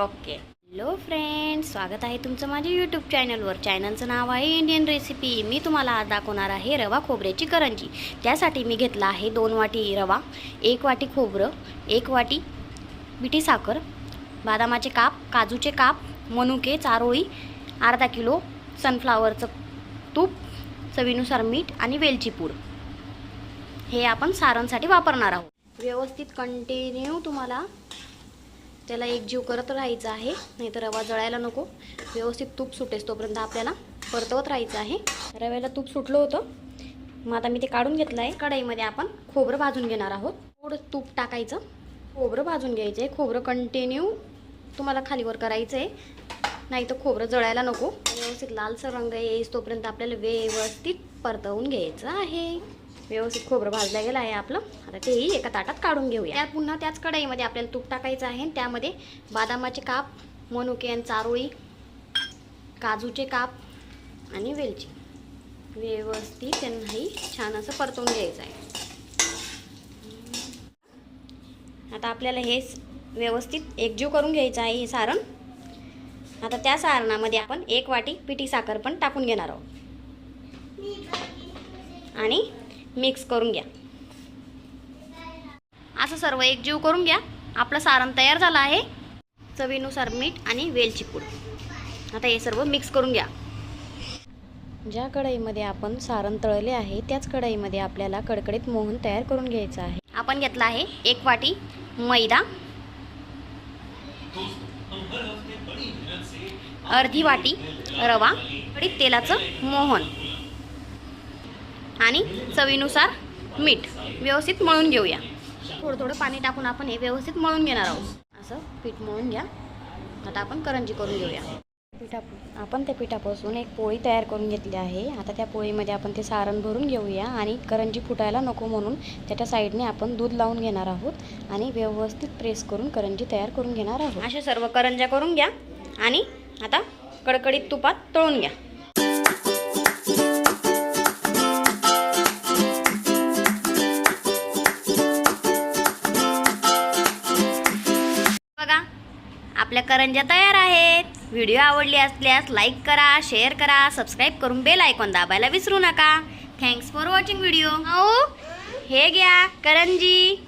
Okay. Hello friends स्वागत आहे तुमचं माझ्या यूट्यूब चॅनलवर चॅनलचं नाव आहे इंडियन रेसिपी मी तुम्हाला आज दाखवणार आहे रवा खोबऱ्याची करंजी. त्यासाठी मी घेतला आहे दोन वाटी रवा एक वाटी खोबरं एक वाटी बिटी साखर बदामाचे काप काजूचे काप मनुके चारोळी अर्धा किलो सनफ्लावरचं तूप चवीनुसार मीठ आणि वेलची पूड. हे आपण सारणसाठी वापरणार आहोत. व्यवस्थित कंटिन्यू तुम्हाला त्याला एकजीव करत राहायचं आहे नाहीतर रवा जळायला नको. व्यवस्थित तूप सुटेस तोपर्यंत आपल्याला परतवत राहायचं आहे. रव्याला तूप सुटलं होतं. मग आता मी ते काढून घेतलं आहे कढाईमध्ये आपण खोबरं भाजून घेणार आहोत. थोडं तूप टाकायचं. खोबरं भाजून घ्यायचं आहे खोबरं कंटिन्यू तुम्हाला खालीवर करायचं आहे नाही तर खोबरं जळायला नको. व्यवस्थित लालसर रंग येईस तोपर्यंत आपल्याला व्यवस्थित परतवून घ्यायचं आहे. व्यवस्थित खोबरं भाजलं गेलं आहे आपलं. आता तेही एका ताटात काढून घेऊया. त्या पुन्हा त्याच कढाईमध्ये आपल्याला तूप टाकायचं आहे आणि त्यामध्ये बदामाचे काप मनुके आणि चारोळी काजूचे काप आणि वेलची. व्यवस्थित त्यांनाही छान असं परतवून घ्यायचं आहे. आता आपल्याला हे व्यवस्थित एकजीव करून घ्यायचं आहे हे सारण. आता त्या सारणामध्ये आपण एक वाटी पिठी साखर पण टाकून घेणार आहोत. आणि मिक्स करून घ्या. असं सर्व एकजीव करून घ्या. आपलं सारण तयार झालं आहे. चवीनुसार मीठ आणि वेलची पूड. आता हे सर्व मिक्स करून घ्या. ज्या कढईमध्ये आपण सारण तळले आहे त्याच कढईमध्ये आपल्याला कडकडीत मोहन तयार करून घ्यायचं आहे. आपण घेतला आहे एक वाटी मैदा. अर्धी वाटी रवा कडीत तेलाचं मोहन. आणि चवीनुसार मीठ व्यवस्थित मळून घेऊया. थोडं थोडं पाणी टाकून आपण हे व्यवस्थित मळून घेणार आहोत. असं पीठ मळून घ्या. आता आपण करंजी करून घेऊया. पिठा आपण त्या पिठापासून एक पोळी तयार करून घेतली आहे. आता त्या पोळीमध्ये आपण ते सारण भरून घेऊया आणि करंजी फुटायला नको म्हणून त्याच्या साईडने आपण दूध लावून घेणार आहोत आणि व्यवस्थित प्रेस करून करंजी तयार करून घेणार आहोत. अशा सर्व करंज्या करून घ्या आणि आता कडकडीत तुपात तळून घ्या. आपल्या करंज्या तयार आहेत. व्हिडिओ आवडली असल्यास लाईक करा शेअर करा सबस्क्राईब करून बेल आयकॉन दाबायला विसरू नका. थँक्स फॉर वॉचिंग व्हिडिओ हो. हे घ्या करंजी.